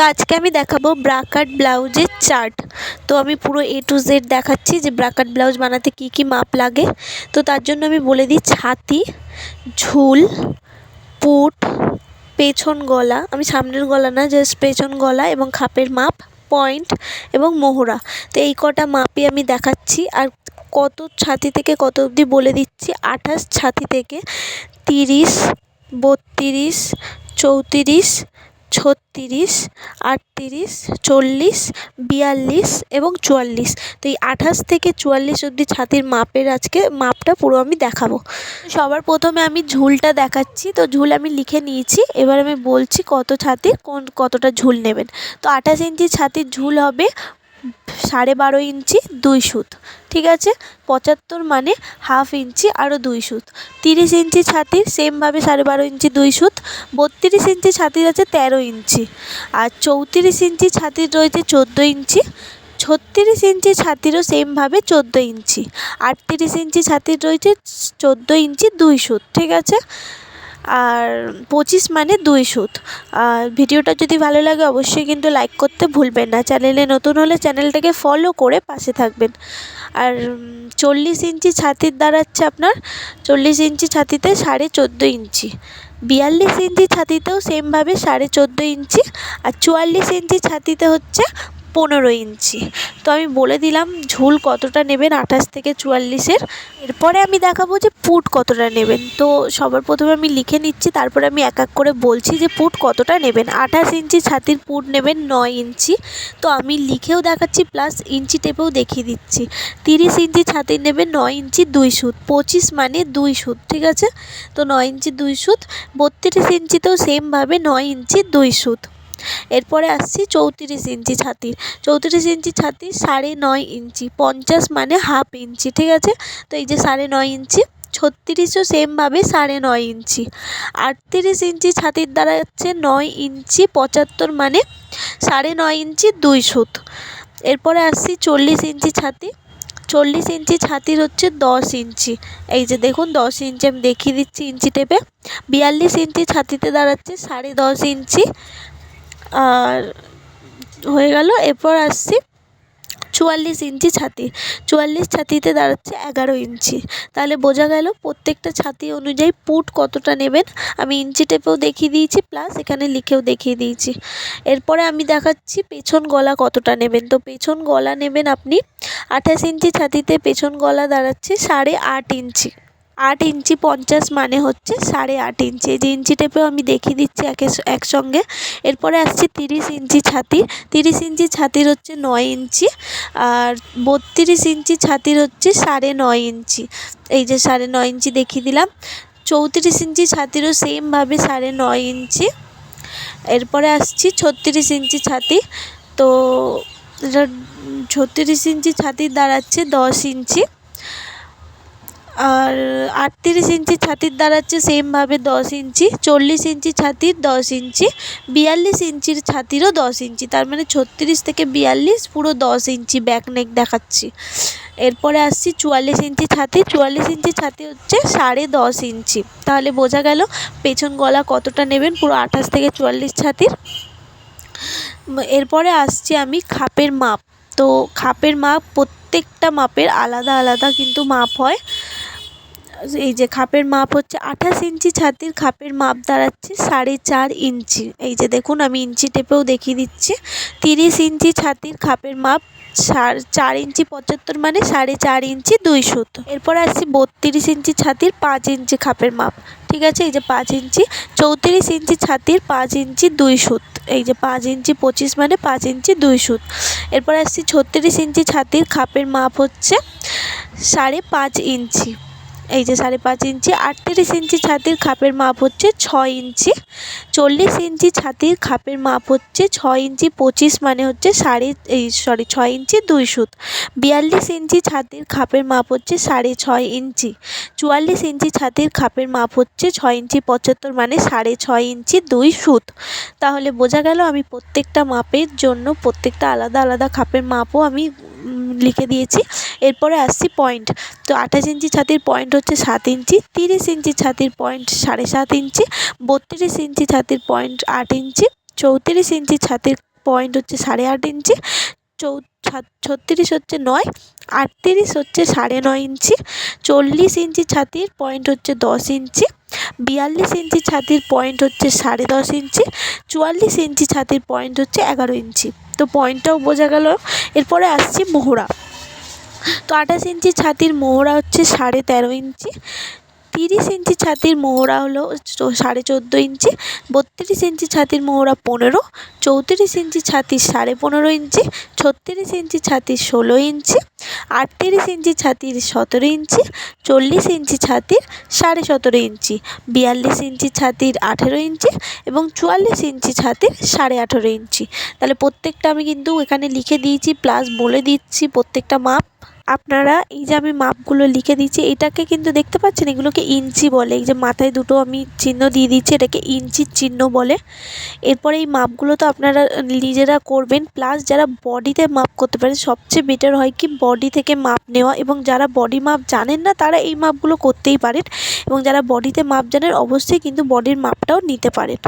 তো আজকে আমি দেখাবো ব্রাকাট ব্লাউজের চার্ট। তো আমি পুরো এ টু জেড দেখাচ্ছি যে ব্রাকাট ব্লাউজ বানাতে কী কী মাপ লাগে। তো তার জন্য আমি বলে দিই ছাতি, ঝুল, পুট, পেছন গলা, আমি সামনের গলা না জাস্ট পেছন গলা এবং খাপের মাপ পয়েন্ট এবং মোহরা। তো এই কটা মাপই আমি দেখাচ্ছি আর কত ছাতি থেকে কত অবধি বলে দিচ্ছি, আঠাশ ছাতি থেকে তিরিশ, বত্রিশ, চৌত্রিশ ছত্রিশ, আটত্রিশ, চল্লিশ, বিয়াল্লিশ এবং চুয়াল্লিশ। তো এই আঠাশ থেকে চুয়াল্লিশ অবধি ছাতির মাপের আজকে মাপটা পুরো আমি দেখাবো। সবার প্রথমে আমি ঝুলটা দেখাচ্ছি। তো ঝুল আমি লিখে নিয়েছি। এবার আমি বলছি কত ছাতির কোন কতটা ঝুল নেবেন। তো আঠাশ ইঞ্চি ছাতির ঝুল হবে সাড়ে বারো ইঞ্চি দুই সুত, ঠিক আছে? পঁচাত্তর মানে হাফ ইঞ্চি আরও দুই সুত। তিরিশ ইঞ্চি ছাতির সেমভাবে সাড়ে বারো ইঞ্চি দুই সুত। বত্রিশ ইঞ্চি ছাতির আছে তেরো ইঞ্চি। আর চৌত্রিশ ইঞ্চি ছাতির রয়েছে চোদ্দ ইঞ্চি। ছত্রিশ ইঞ্চি ছাতিরও সেমভাবে চোদ্দ ইঞ্চি। আটত্রিশ ইঞ্চি ছাতির রয়েছে চোদ্দ ইঞ্চি দুই সুত, ঠিক আছে? আর পঁচিশ মানে দুই সুত। আর ভিডিওটা যদি ভালো লাগে অবশ্যই কিন্তু লাইক করতে ভুলবেন না। চ্যানেলে নতুন হলে চ্যানেলটাকে ফলো করে পাশে থাকবেন। আর চল্লিশ ইঞ্চি ছাতির দাঁড়াচ্ছে আপনার। চল্লিশ ইঞ্চি ছাতিতে সাড়ে চোদ্দ ইঞ্চি। বিয়াল্লিশ ইঞ্চি ছাতিতেও সেমভাবে সাড়ে চোদ্দ ইঞ্চি। আর চুয়াল্লিশ ইঞ্চি ছাতিতে হচ্ছে পনেরো ইঞ্চি। তো আমি বলে দিলাম ঝুল কতটা নেবেন, আঠাশ থেকে চুয়াল্লিশের। এরপরে আমি দেখাবো যে পুট কতটা নেবেন। তো সবার প্রথমে আমি লিখে নিচ্ছি, তারপরে আমি এক এক করে বলছি যে পুট কতটা নেবেন। আঠাশ ইঞ্চি ছাতির পুট নেবেন নয় ইঞ্চি। তো আমি লিখেও দেখাচ্ছি, প্লাস ইঞ্চি টেপেও দেখিয়ে দিচ্ছি। তিরিশ ইঞ্চি ছাতির নেবেন, নয় ইঞ্চি দুই সুত। পঁচিশ মানে দুই সুত, ঠিক আছে? তো নয় ইঞ্চি দুই সুত। বত্রিশ ইঞ্চিতেও সেমভাবে নয় ইঞ্চি দুই সুত। এরপরে আসছি চৌত্রিশ ইঞ্চি ছাতির। চৌত্রিশ ইঞ্চি ছাতির সাড়ে নয় ইঞ্চি, পঞ্চাশ মানে হাফ ইঞ্চি, ঠিক আছে? তো এই যে সাড়ে নয় ইঞ্চি, ছত্রিশও সেমভাবে সাড়ে নয় ইঞ্চি। আটত্রিশ ইঞ্চি ছাতির দ্বারা হচ্ছে নয় ইঞ্চি পঁচাত্তর মানে সাড়ে নয় ইঞ্চি দুই সুত। এরপরে আসছি চল্লিশ ইঞ্চি ছাতি। চল্লিশ ইঞ্চি ছাতির হচ্ছে দশ ইঞ্চি। এই যে দেখুন, দশ ইঞ্চি আমি দেখিয়ে দিচ্ছি ইঞ্চি টেপে। বিয়াল্লিশ ইঞ্চি ছাতিতে দাঁড়াচ্ছে সাড়ে দশ ইঞ্চি। আর হয়ে গেল, এরপর আসছি চুয়াল্লিশ ইঞ্চি ছাতি। চুয়াল্লিশ ছাতিতে দাঁড়াচ্ছে এগারো ইঞ্চি। তাহলে বোঝা গেল প্রত্যেকটা ছাতি অনুযায়ী পুট কতটা নেবেন। আমি ইঞ্চি টেপেও দেখিয়ে দিয়েছি, প্লাস এখানে লিখেও দেখিয়ে দিয়েছি। এরপরে আমি দেখাচ্ছি পেছন গলা কতটা নেবেন। তো পেছন গলা নেবেন আপনি আঠাশ ইঞ্চি ছাতিতে পেছন গলা দাঁড়াচ্ছে সাড়ে আট ইঞ্চি। আট ইঞ্চি পঞ্চাশ মানে হচ্ছে সাড়ে আট ইঞ্চি। এই যে ইঞ্চি টেপেও আমি দেখিয়ে দিচ্ছি একে একসঙ্গে। এরপরে আসছে তিরিশ ইঞ্চি ছাতির তিরিশ ইঞ্চি ছাতির হচ্ছে নয় ইঞ্চি আর বত্রিশ ইঞ্চি ছাতির হচ্ছে সাড়ে নয় ইঞ্চি। এই যে সাড়ে নয় ইঞ্চি দেখিয়ে দিলাম। চৌত্রিশ ইঞ্চি ছাতিরও সেমভাবে সাড়ে নয় ইঞ্চি। এরপরে আসছি ছত্রিশ ইঞ্চি ছাতি। তো ছত্রিশ ইঞ্চি ছাতির দাঁড়াচ্ছে দশ ইঞ্চি। আর আটত্রিশ ইঞ্চি ছাতির দাঁড়াচ্ছে সেমভাবে দশ ইঞ্চি, চল্লিশ ইঞ্চি ছাতির দশ ইঞ্চি, বিয়াল্লিশ ইঞ্চির ছাতিরও দশ ইঞ্চি, তার মানে ছত্রিশ থেকে বিয়াল্লিশ পুরো দশ ইঞ্চি ব্যাক নেক দেখাচ্ছি। এরপরে আসছি চুয়াল্লিশ ইঞ্চি ছাতি, চুয়াল্লিশ ইঞ্চি ছাতি হচ্ছে সাড়ে দশ ইঞ্চি। তাহলে বোঝা গেল পেছন গলা কতটা নেবেন, পুরো আঠাশ থেকে চুয়াল্লিশ ছাতির। এরপরে আসছি আমি খাপের মাপ। তো খাপের মাপ প্রত্যেকটা মাপের আলাদা আলাদা কিন্তু মাপ হয়। এই যে খাপের মাপ হচ্ছে আঠাশ ইঞ্চি ছাতির খাপের মাপ দাঁড়াচ্ছে সাড়ে চার ইঞ্চি। এই যে দেখুন, আমি ইঞ্চি টেপেও দেখিয়ে দিচ্ছি। তিরিশ ইঞ্চি ছাতির খাপের মাপ চার ইঞ্চি পঁচাত্তর মানে সাড়ে চার ইঞ্চি দুই সুত। এরপর আসছি বত্রিশ ইঞ্চি ছাতির পাঁচ ইঞ্চি খাপের মাপ। ঠিক আছে? এই যে পাঁচ ইঞ্চি, চৌত্রিশ ইঞ্চি ছাতির পাঁচ ইঞ্চি দুই সুত। এই যে পাঁচ ইঞ্চি পঁচিশ মানে পাঁচ ইঞ্চি দুই সুত। এরপর আসছি ছত্রিশ ইঞ্চি ছাতির খাপের মাপ হচ্ছে সাড়ে পাঁচ ইঞ্চি। এই যে সাড়ে পাঁচ ইঞ্চি, আটত্রিশ ইঞ্চি ছাতির খাপের মাপ হচ্ছে ছয় ইঞ্চি, চল্লিশ ইঞ্চি ছাতির খাপের মাপ হচ্ছে ছয় ইঞ্চি, পঁচিশ মানে হচ্ছে সাড়ে, এই সরি ছয় ইঞ্চি, দুই সুত। বিয়াল্লিশ ইঞ্চি ছাতির খাপের মাপ হচ্ছে সাড়ে ছয় ইঞ্চি, চুয়াল্লিশ ইঞ্চি ছাতির খাপের মাপ হচ্ছে ছয় ইঞ্চি পঁচাত্তর মানে সাড়ে ছয় ইঞ্চি, দুই সুত। তাহলে বোঝা গেল আমি প্রত্যেকটা মাপের জন্য প্রত্যেকটা আলাদা আলাদা খাপের মাপও আমি লিখে দিয়েছি। এরপরে আসছি পয়েন্ট তো আঠাশ ইঞ্চি ছাতির পয়েন্ট হচ্ছে সাত ইঞ্চি, তিরিশ ইঞ্চি ছাতির পয়েন্ট সাড়ে সাত ইঞ্চি, বত্রিশ ইঞ্চি ছাতির পয়েন্ট আট ইঞ্চি, চৌত্রিশ ইঞ্চি ছাতির পয়েন্ট হচ্ছে সাড়ে আট ইঞ্চি, চৌ ছত্রিশ হচ্ছে নয়, আটত্রিশ হচ্ছে সাড়ে নয় ইঞ্চি, চল্লিশ ইঞ্চি ছাতির পয়েন্ট হচ্ছে দশ ইঞ্চি, বিয়াল্লিশ ইঞ্চি ছাতির পয়েন্ট হচ্ছে সাড়ে দশ ইঞ্চি, চুয়াল্লিশ ইঞ্চি ছাতির পয়েন্ট হচ্ছে এগারো ইঞ্চি। তো পয়েন্টটাও বোঝা গেল। এরপরে আসছি মোহরা। তো আঠাশ ইঞ্চি ছাতির মোহরা হচ্ছে সাড়ে তেরো ইঞ্চি। তিরিশ ইঞ্চি ছাতির মোহরা হলো সাড়ে চোদ্দ ইঞ্চি, বত্রিশ ইঞ্চি ছাতির মোহরা পনেরো, চৌত্রিশ ইঞ্চি ছাতির সাড়ে পনেরো ইঞ্চি, ছত্রিশ ইঞ্চি ছাতির ষোলো ইঞ্চি, আটত্রিশ ইঞ্চি ছাতির সতেরো ইঞ্চি, চল্লিশ ইঞ্চি ছাতির সাড়ে সতেরো ইঞ্চি, বিয়াল্লিশ ইঞ্চি ছাতির আঠেরো ইঞ্চি এবং চুয়াল্লিশ ইঞ্চি ছাতির সাড়ে আঠেরো ইঞ্চি। তাহলে প্রত্যেকটা আমি কিন্তু এখানে লিখে দিয়েছি প্লাস বলে দিচ্ছি প্রত্যেকটা মাপ। আপনারা এই যে আমি মাপগুলো লিখে দিচ্ছি, এটাকে কিন্তু দেখতে পাচ্ছেন, এগুলোকে ইঞ্চি বলে। এই যে মাথায় দুটো আমি চিহ্ন দিয়ে দিচ্ছি, এটাকে ইঞ্চির চিহ্ন বলে। এরপরে এই মাপগুলো তো আপনারা নিজেরা করবেন, প্লাস যারা বডিতে মাপ করতে পারেন, সবচেয়ে বেটার হয় কি বডি থেকে মাপ নেওয়া এবং যারা বডি মাপ জানেন না, তারা এই মাপগুলো করতেই পারেন এবং যারা বডিতে মাপ জানেন, অবশ্যই কিন্তু বডির মাপটাও নিতে পারেন।